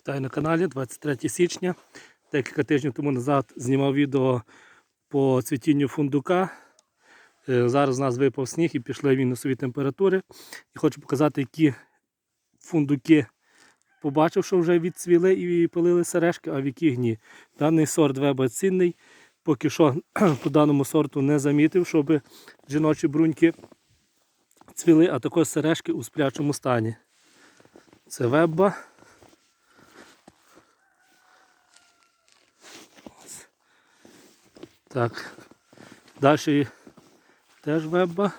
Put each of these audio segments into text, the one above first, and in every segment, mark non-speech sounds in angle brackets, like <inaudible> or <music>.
Вітаю на каналі 23 січня. Декілька тижнів тому назад знімав відео по цвітінню фундука. Е, Зараз у нас випав сніг і пішли мінусові температури. І хочу показати, які фундуки побачив, що вже відцвіли і пилили сережки, а в які ні. Даний сорт веба цінний. Поки що <clears throat> по даному сорту не замітив, щоб жіночі бруньки цвіли, а також сережки у сплячому стані. Це вебба. Так. Далі теж вебба.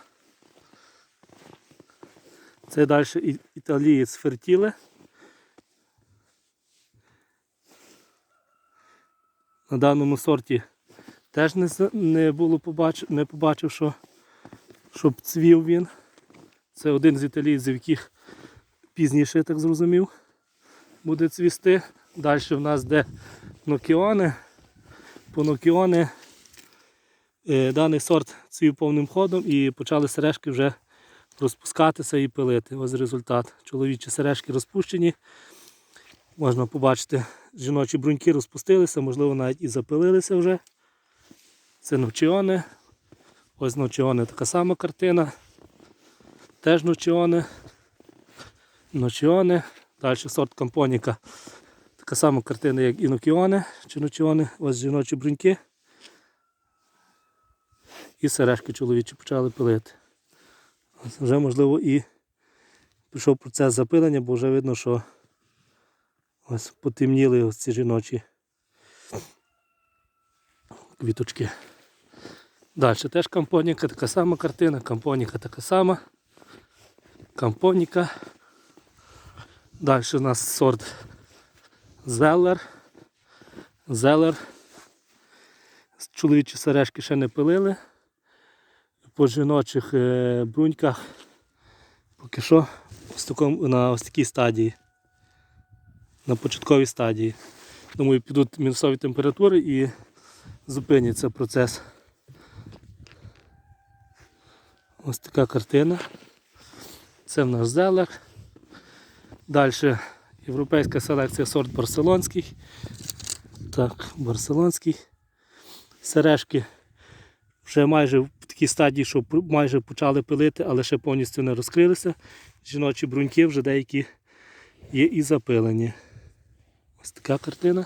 Це далі італієць фертіле. На даному сорті теж не, не було побачив, не побачив, що, щоб цвів він. Це один з італійців, яких пізніше, я так зрозумів, буде цвісти. Далі в нас де нокіони. По нокіони даний сорт цвів повним ходом і почали сережки вже розпускатися і пилити. Ось результат. Чоловічі сережки розпущені. Можна побачити, жіночі бруньки розпустилися, можливо, навіть і запилилися вже. Це ночіони. Ось ночіони така сама картина. Теж ночіони. Ночіони. Далі сорт компоніка. Така сама картина, як і нокіони чи ночіони. Ось жіночі бруньки. І сережки чоловічі почали пилити. Вже можливо і пішов процес запилення, бо вже видно, що ось потемніли ось ці жіночі квіточки. Далі теж кампоніка, така сама картина, кампоніка така сама. Кампоніка. Далі у нас сорт Зеллер. Зелер. Чоловічі сережки ще не пилили. По жіночих е, бруньках поки що на ось такій стадії. На початковій стадії. Думаю, підуть мінусові температури і зупиняться процес. Ось така картина. Це в нас зелер. Далі європейська селекція сорт барселонський. Так, барселонський. Сережки вже майже такій стадії, що майже почали пилити, але ще повністю не розкрилися. Жіночі бруньки вже деякі є і запилені. Ось така картина.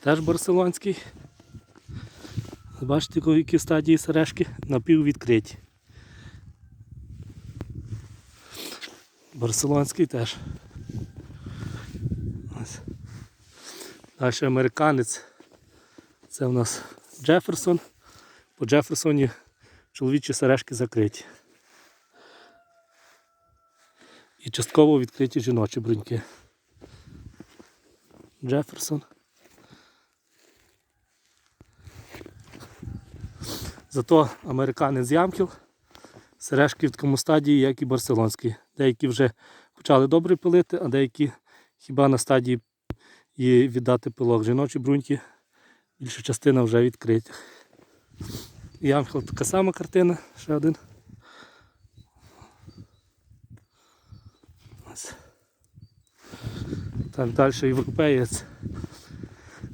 Теж барселонський. Бачите, в якій стадії сережки напіввідкриті. Барселонський теж. Ось. Далі американець. Це у нас Джеферсон. По Джеферсоні чоловічі сережки закриті. І частково відкриті жіночі бруньки. Джеферсон. Зато американець Ямкіл. Сережки в такому стадії, як і барселонські. Деякі вже почали добре пилити, а деякі хіба на стадії є віддати пилок. Жіночі бруньки, більша частина вже Ямхел така сама картина, ще один. Ось. Так, далі європеєць.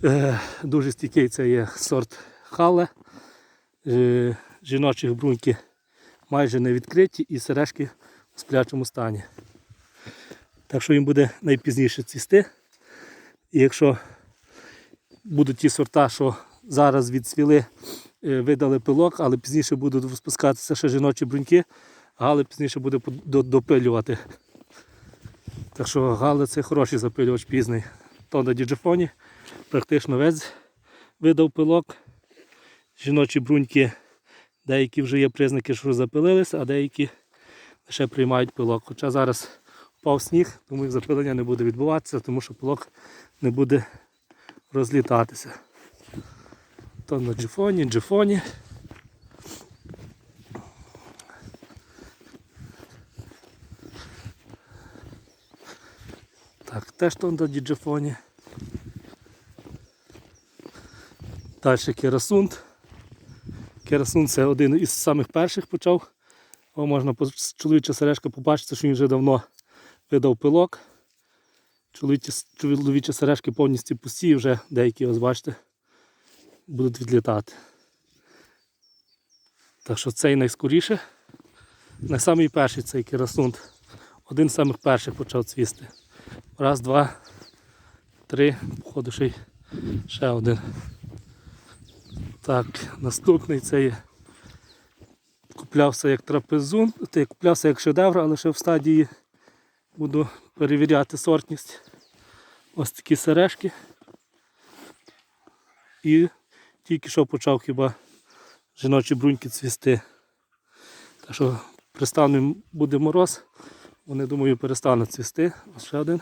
Е, дуже стійкий це є сорт хале. Е, жіночих бруньки майже не відкриті і сережки в сплячому стані. Так що їм буде найпізніше цвісти. І якщо будуть ті сорта, що зараз відцвіли, е, видали пилок, але пізніше будуть розпускатися ще жіночі бруньки, гали пізніше буде допилювати. Так що гали це хороший запилювач пізний. То на діджифоні практично весь видав пилок. Жіночі бруньки, деякі вже є признаки, що запилилися, а деякі лише приймають пилок. Хоча зараз впав сніг, тому їх запилення не буде відбуватися, тому що пилок не буде розлітатися. То на джифоні, джифоні. Так, теж то на діджифоні. Далі керасунд. Керасунд це один із самих перших почав. О, можна чоловіча сережка побачити, що він вже давно видав пилок. Чоловічі сережки повністю пусті, вже деякі, ось бачите, будуть відлітати. Так що цей найскоріше. Найсамий перший цей керасунт. Один з самих перших почав цвісти. Раз, два, три, походу ще, й- ще один. Так, наступний це є. Куплявся як трапезун, ти куплявся як шедевр, але ще в стадії буду перевіряти сортність. Ось такі сережки. І тільки що почав хіба жіночі бруньки цвісти. Так що пристану буде мороз, вони думаю перестануть цвісти. Ось ще один.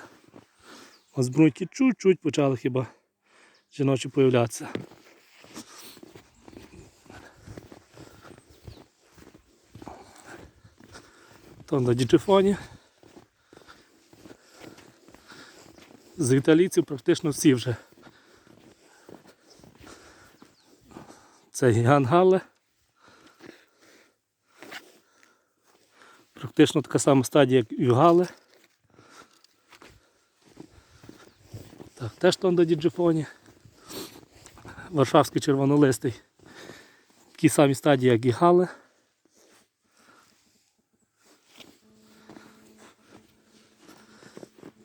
Ось бруньки чуть-чуть почали хіба жіночі появлятися. То на діджифоні. З італійців практично всі вже. Це гігант Галле. Практично така сама стадія, як і в Галле. Так, теж на діджифоні. Варшавський червонолистий. Такі самі стадії, як і Галле.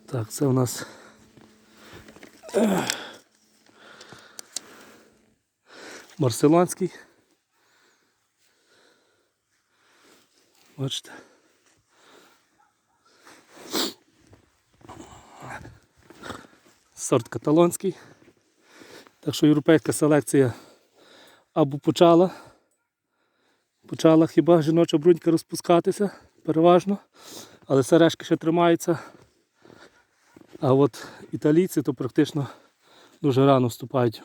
Так, це у нас ех, Барселонський. Бачите. Сорт каталонський. Так що європейська селекція або почала. Почала хіба жіноча брунька розпускатися переважно, але сережки ще тримаються. А от італійці то практично дуже рано вступають.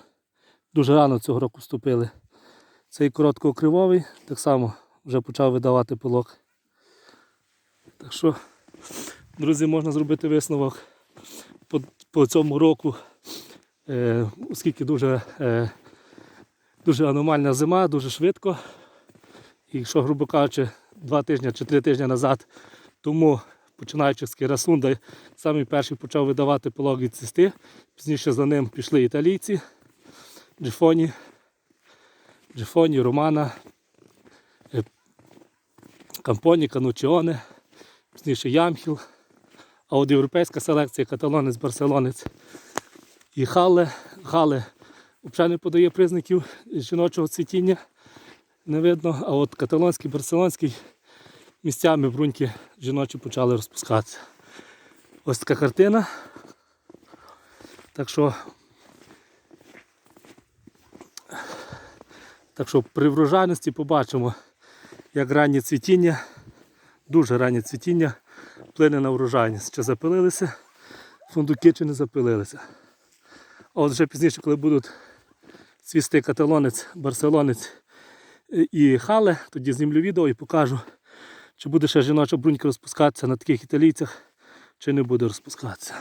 Дуже рано цього року вступили. Цей короткокривовий так само вже почав видавати пилок. Так що, друзі, можна зробити висновок по, по цьому року, е, оскільки дуже, е, дуже аномальна зима, дуже швидко. І якщо, грубо кажучи, два тижні чи три тижні назад, тому починаючи з Кірасунда, самий перший почав видавати пологі цисти. Пізніше за ним пішли італійці, Джифоні, Джифоні, Романа, е, Кампоні, Канучіоне, пізніше Ямхіл. А от європейська селекція каталонець, барселонець і Хале. Хале взагалі не подає признаків жіночого цвітіння. Не видно, а от каталонський, барселонський місцями бруньки жіночі почали розпускатися. Ось така картина. Так що, так що при врожайності побачимо, як раннє цвітіння, дуже раннє цвітіння вплине на врожайність. Чи запилилися фундуки, чи не запилилися. А от вже пізніше, коли будуть цвісти каталонець, барселонець і хале, тоді знімлю відео і покажу, чи буде ще жіноча брунька розпускатися на таких італійцях, чи не буде розпускатися.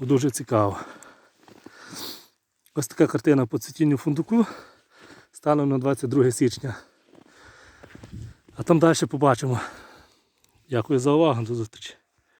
Дуже цікаво. Ось така картина по цвітінню фундуку станом на 22 січня. А там далі побачимо. Дякую за увагу, до зустрічі.